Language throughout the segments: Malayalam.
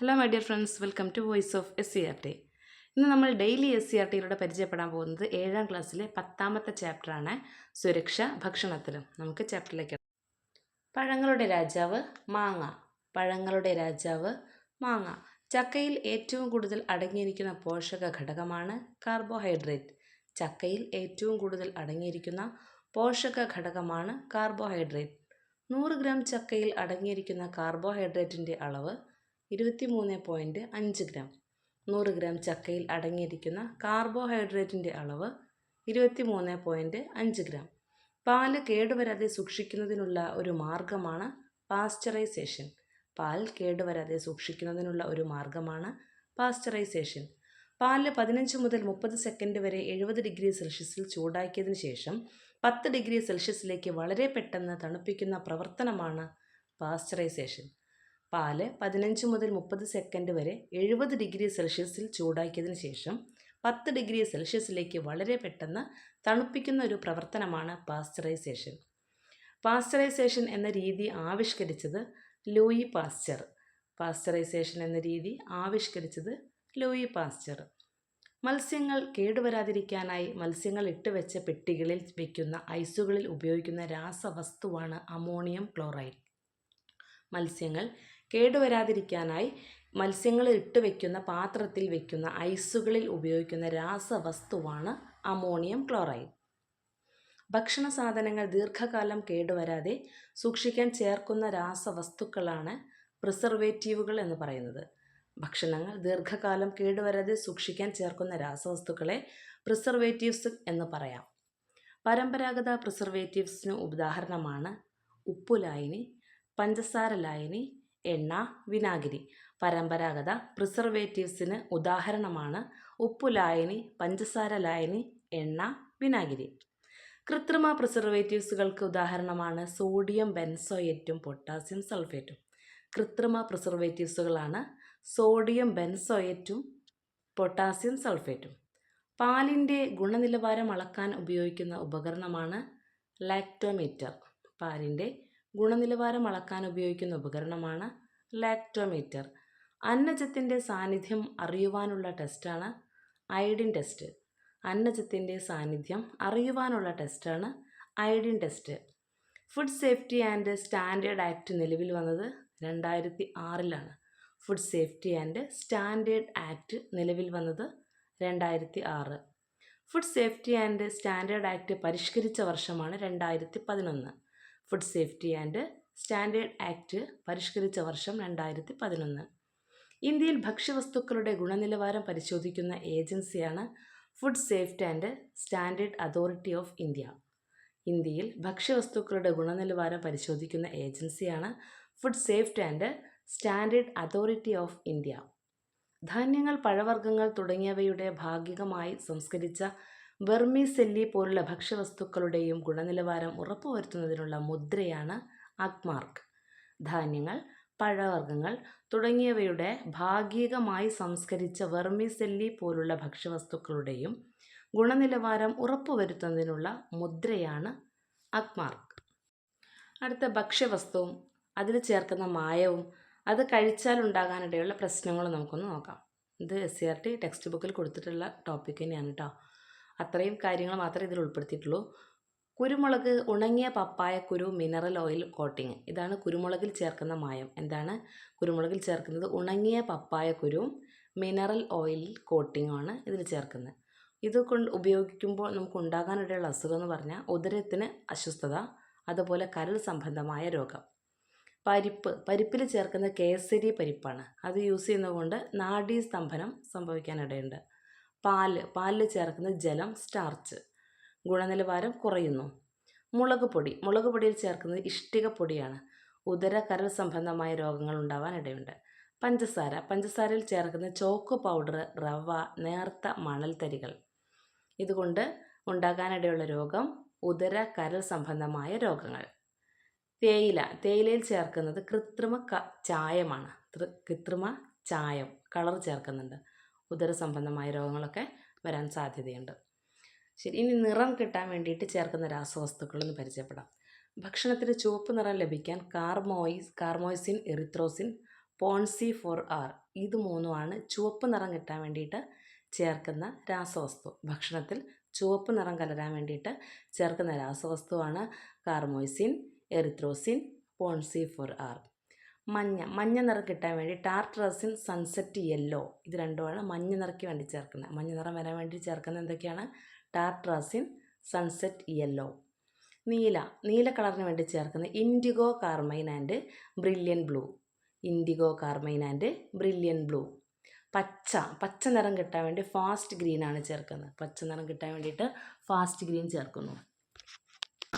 Hello my dear friends welcome to voice of S C R T ഇന്ന് നമ്മൾ ഡെയിലി എസ് സി ആർ ടിയിലൂടെ പരിചയപ്പെടാൻ പോകുന്നത് ഏഴാം ക്ലാസ്സിലെ പത്താമത്തെ ചാപ്റ്ററാണ് സുരക്ഷ ഭക്ഷണത്തിലും. നമുക്ക് ചാപ്റ്ററിലേക്ക് പഴങ്ങളുടെ രാജാവ് മാങ്ങ. പഴങ്ങളുടെ രാജാവ് മാങ്ങ. ചക്കയിൽ ഏറ്റവും കൂടുതൽ അടങ്ങിയിരിക്കുന്ന പോഷക ഘടകമാണ് കാർബോഹൈഡ്രേറ്റ് ചക്കയിൽ ഏറ്റവും കൂടുതൽ അടങ്ങിയിരിക്കുന്ന പോഷക ഘടകമാണ് കാർബോഹൈഡ്രേറ്റ് നൂറ് ഗ്രാം ചക്കയിൽ അടങ്ങിയിരിക്കുന്ന കാർബോഹൈഡ്രേറ്റിന്റെ അളവ് ഇരുപത്തി മൂന്ന് പോയിന്റ് അഞ്ച് ഗ്രാം. നൂറ് ഗ്രാം ചക്കയിൽ അടങ്ങിയിരിക്കുന്ന കാർബോഹൈഡ്രേറ്റിന്റെ അളവ് ഇരുപത്തി മൂന്ന് പോയിന്റ് അഞ്ച് ഗ്രാം. പാൽ കേടുവരാതെ സൂക്ഷിക്കുന്നതിനുള്ള ഒരു മാർഗമാണ് പാസ്ചറൈസേഷൻ. പാൽ കേടുവരാതെ സൂക്ഷിക്കുന്നതിനുള്ള ഒരു മാർഗമാണ് പാസ്ചറൈസേഷൻ. പാൽ പതിനഞ്ച് മുതൽ മുപ്പത് സെക്കൻഡ് വരെ എഴുപത് ഡിഗ്രി സെൽഷ്യസിൽ ചൂടാക്കിയതിന് ശേഷം പത്ത് ഡിഗ്രി സെൽഷ്യസിലേക്ക് വളരെ പെട്ടെന്ന് തണുപ്പിക്കുന്ന പ്രവർത്തനമാണ് പാസ്ചറൈസേഷൻ. പാൽ പതിനഞ്ച് മുതൽ മുപ്പത് സെക്കൻഡ് വരെ എഴുപത് ഡിഗ്രി സെൽഷ്യസിൽ ചൂടാക്കിയതിന് ശേഷം പത്ത് ഡിഗ്രി സെൽഷ്യസിലേക്ക് വളരെ പെട്ടെന്ന് തണുപ്പിക്കുന്ന ഒരു പ്രവർത്തനമാണ് പാസ്ചറൈസേഷൻ പാസ്ചറൈസേഷൻ എന്ന രീതി ആവിഷ്കരിച്ചത് ലൂയി പാസ്ചർ പാസ്ചറൈസേഷൻ എന്ന രീതി ആവിഷ്കരിച്ചത് ലൂയി പാസ്ചർ മത്സ്യങ്ങൾ കേടുവരാതിരിക്കാനായി മത്സ്യങ്ങൾ ഇട്ടുവെച്ച പെട്ടികളിൽ വയ്ക്കുന്ന ഐസുകളിൽ ഉപയോഗിക്കുന്ന രാസവസ്തുവാണ് അമോണിയം ക്ലോറൈഡ്. മത്സ്യങ്ങൾ കേടുവരാതിരിക്കാനായി മത്സ്യങ്ങൾ ഇട്ട് വയ്ക്കുന്ന പാത്രത്തിൽ വയ്ക്കുന്ന ഐസുകളിൽ ഉപയോഗിക്കുന്ന രാസവസ്തുവാണ് അമോണിയം ക്ലോറൈഡ്. ഭക്ഷണ സാധനങ്ങൾ ദീർഘകാലം കേടുവരാതെ സൂക്ഷിക്കാൻ ചേർക്കുന്ന രാസവസ്തുക്കളാണ് പ്രിസർവേറ്റീവുകൾ എന്ന് പറയുന്നത്. ഭക്ഷണങ്ങൾ ദീർഘകാലം കേടുവരാതെ സൂക്ഷിക്കാൻ ചേർക്കുന്ന രാസവസ്തുക്കളെ പ്രിസർവേറ്റീവ്സ് എന്ന് പറയാം. പരമ്പരാഗത പ്രിസർവേറ്റീവ്സിന് ഉദാഹരണമാണ് ഉപ്പുലായനി പഞ്ചസാര ലായനി എണ്ണ വിനാഗിരി. പരമ്പരാഗത പ്രിസർവേറ്റീവ്സിന് ഉദാഹരണമാണ് ഉപ്പുലായനി പഞ്ചസാര ലായനി എണ്ണ വിനാഗിരി. കൃത്രിമ പ്രിസർവേറ്റീവ്സുകൾക്ക് ഉദാഹരണമാണ് സോഡിയം ബെൻസോയറ്റും പൊട്ടാസ്യം സൾഫേറ്റും. കൃത്രിമ പ്രിസർവേറ്റീവ്സുകളാണ് സോഡിയം ബെൻസോയറ്റും പൊട്ടാസ്യം സൾഫേറ്റും. പാലിന്റെ ഗുണനിലവാരം അളക്കാൻ ഉപയോഗിക്കുന്ന ഉപകരണമാണ് ലാക്ടോമീറ്റർ. പാലിന്റെ ഗുണനിലവാരം അളക്കാൻ ഉപയോഗിക്കുന്ന ഉപകരണമാണ് ലാക്ടോമീറ്റർ. അന്നജത്തിന്റെ സാന്നിധ്യം അറിയുവാനുള്ള ടെസ്റ്റാണ് അയഡിൻ ടെസ്റ്റ്. അന്നജത്തിന്റെ സാന്നിധ്യം അറിയുവാനുള്ള ടെസ്റ്റാണ് iodine test. Food safety and standard act നിലവിൽ വന്നത് രണ്ടായിരത്തി ആറിലാണ് food safety and standard act നിലവിൽ വന്നത് രണ്ടായിരത്തി ആറ് food safety and standard act പരിഷ്കരിച്ച വർഷമാണ് രണ്ടായിരത്തി പതിനൊന്ന് food safety and standard act പരിഷ്കരിച്ച വർഷം രണ്ടായിരത്തി പതിനൊന്ന് ഇന്ത്യയിൽ ഭക്ഷ്യവസ്തുക്കളുടെ ഗുണനിലവാരം പരിശോധിക്കുന്ന ഏജൻസിയാണ് food safety and standard authority of India. ഇന്ത്യയിൽ ഭക്ഷ്യവസ്തുക്കളുടെ ഗുണനിലവാരം പരിശോധിക്കുന്ന ഏജൻസിയാണ് food safety and standard authority of India. ധാന്യങ്ങൾ പഴവർഗങ്ങൾ തുടങ്ങിയവയുടെ ഭാഗികമായി സംസ്കരിച്ച ബെർമിസെല്ലി പോലുള്ള ഭക്ഷ്യവസ്തുക്കളുടെയും ഗുണനിലവാരം ഉറപ്പുവരുത്തുന്നതിനുള്ള മുദ്രയാണ് അക്മാർക്ക് ധാന്യങ്ങൾ പഴവർഗങ്ങൾ തുടങ്ങിയവയുടെ ഭാഗികമായി സംസ്കരിച്ച വെർമിസെല്ലി പോലുള്ള ഭക്ഷ്യവസ്തുക്കളുടെയും ഗുണനിലവാരം ഉറപ്പുവരുത്തുന്നതിനുള്ള മുദ്രയാണ് അക്മാർക്ക് അടുത്ത ഭക്ഷ്യവസ്തുവും അതിൽ ചേർക്കുന്ന മായവും അത് കഴിച്ചാൽ ഉണ്ടാകാനിടയുള്ള പ്രശ്നങ്ങളും നമുക്കൊന്ന് നോക്കാം. ഇത് S C R T text ബുക്കിൽ കൊടുത്തിട്ടുള്ള ടോപ്പിക് തന്നെയാണ് കേട്ടോ അത്രയും കാര്യങ്ങൾ മാത്രമേ ഇതിൽ ഉൾപ്പെടുത്തിയിട്ടുള്ളൂ. കുരുമുളക് ഉണങ്ങിയ പപ്പായ കുരു മിനറൽ ഓയിൽ കോട്ടിങ് ഇതാണ് കുരുമുളകിൽ ചേർക്കുന്ന മായം. എന്താണ്? കുരുമുളകിൽ ചേർക്കുന്നത് ഉണങ്ങിയ പപ്പായ കുരുവും മിനറൽ ഓയിൽ കോട്ടിങ്ങുമാണ് ഇതിൽ ചേർക്കുന്നത്. ഇത് കൊണ്ട് ഉപയോഗിക്കുമ്പോൾ നമുക്ക് ഉണ്ടാകാനിടയുള്ള അസുഖം എന്ന് പറഞ്ഞാൽ ഉദരത്തിന് അസ്വസ്ഥത അതുപോലെ കരൾ സംബന്ധമായ രോഗം. പരിപ്പ് പരിപ്പിൽ ചേർക്കുന്ന കേസരി പരിപ്പാണ്. അത് യൂസ് ചെയ്യുന്നതുകൊണ്ട് നാഡീ സ്തംഭനം സംഭവിക്കാനിടയുണ്ട്. പാൽ പാലിൽ ചേർക്കുന്ന ജലം സ്റ്റാർച്ച് ഗുണനിലവാരം കുറയുന്നു. മുളക് പൊടി. മുളക് പൊടിയിൽ ചേർക്കുന്നത് ഇഷ്ടിക പൊടിയാണ്. ഉദര കരൾ സംബന്ധമായ രോഗങ്ങൾ ഉണ്ടാവാൻ ഇടയുണ്ട്. പഞ്ചസാര. പഞ്ചസാരയിൽ ചേർക്കുന്ന ചോക്ക് പൗഡർ റവ നേർത്ത മണൽത്തരികൾ ഇതുകൊണ്ട് ഉണ്ടാകാനിടയുള്ള രോഗം ഉദര കരൾ സംബന്ധമായ രോഗങ്ങൾ. തേയില. തേയിലയിൽ ചേർക്കുന്നത് കൃത്രിമ ക ചായമാണ്. കൃത്രിമ ചായം. കളർ ചേർക്കുന്നുണ്ട്. ഉദര സംബന്ധമായ രോഗങ്ങളൊക്കെ വരാൻ സാധ്യതയുണ്ട്. ശരി ഇനി നിറം കിട്ടാൻ വേണ്ടിയിട്ട് ചേർക്കുന്ന രാസവസ്തുക്കളൊന്ന് പരിചയപ്പെടാം. ഭക്ഷണത്തിന് ചുവപ്പ് നിറം ലഭിക്കാൻ കാർമോയിസ് carmoisine erythrosine ponceau four R ഇത് മൂന്നുമാണ് ചുവപ്പ് നിറം കിട്ടാൻ വേണ്ടിയിട്ട് ചേർക്കുന്ന രാസവസ്തു. ഭക്ഷണത്തിൽ ചുവപ്പ് നിറം കലരാൻ വേണ്ടിയിട്ട് ചേർക്കുന്ന രാസവസ്തുവാണ് carmoisine erythrosine ponceau four R മഞ്ഞ മഞ്ഞ നിറം കിട്ടാൻ വേണ്ടി ടാർട്രസിൻ സൺസെറ്റ് യെല്ലോ ഇത് രണ്ടുമാണ് മഞ്ഞ നിറയ്ക്ക് വേണ്ടി ചേർക്കുന്നത്. മഞ്ഞ നിറം വരാൻ വേണ്ടി ചേർക്കുന്നത് എന്തൊക്കെയാണ്? ടാർട്രാസിൻ സൺസെറ്റ് യെല്ലോ നീല നീല കളറിന് വേണ്ടി ചേർക്കുന്നത് indigo carmine and brilliant blue indigo carmine and brilliant blue പച്ച പച്ച നിറം കിട്ടാൻ വേണ്ടി ഫാസ്റ്റ് ഗ്രീൻ ആണ് ചേർക്കുന്നത്. പച്ച നിറം കിട്ടാൻ വേണ്ടിയിട്ട് ഫാസ്റ്റ് ഗ്രീൻ ചേർക്കുന്നു.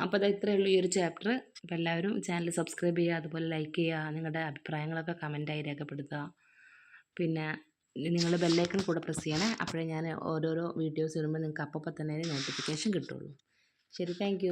അപ്പോൾ അത് ഇത്രയേ ഉള്ളൂ ഈ ഒരു ചാപ്റ്റർ. അപ്പോൾ എല്ലാവരും ചാനൽ സബ്സ്ക്രൈബ് ചെയ്യുക അതുപോലെ ലൈക്ക് ചെയ്യുക നിങ്ങളുടെ അഭിപ്രായങ്ങളൊക്കെ കമന്റായി രേഖപ്പെടുത്തുക. പിന്നെ നിങ്ങൾ ബെല്ലൈക്കൺ കൂടെ പ്രസ് ചെയ്യണേ അപ്പോഴേ ഞാൻ ഓരോരോ വീഡിയോസ് ഇടുമ്പോൾ നിങ്ങൾക്ക് അപ്പപ്പം തന്നെ നോട്ടിഫിക്കേഷൻ കിട്ടുള്ളൂ. ശരി താങ്ക്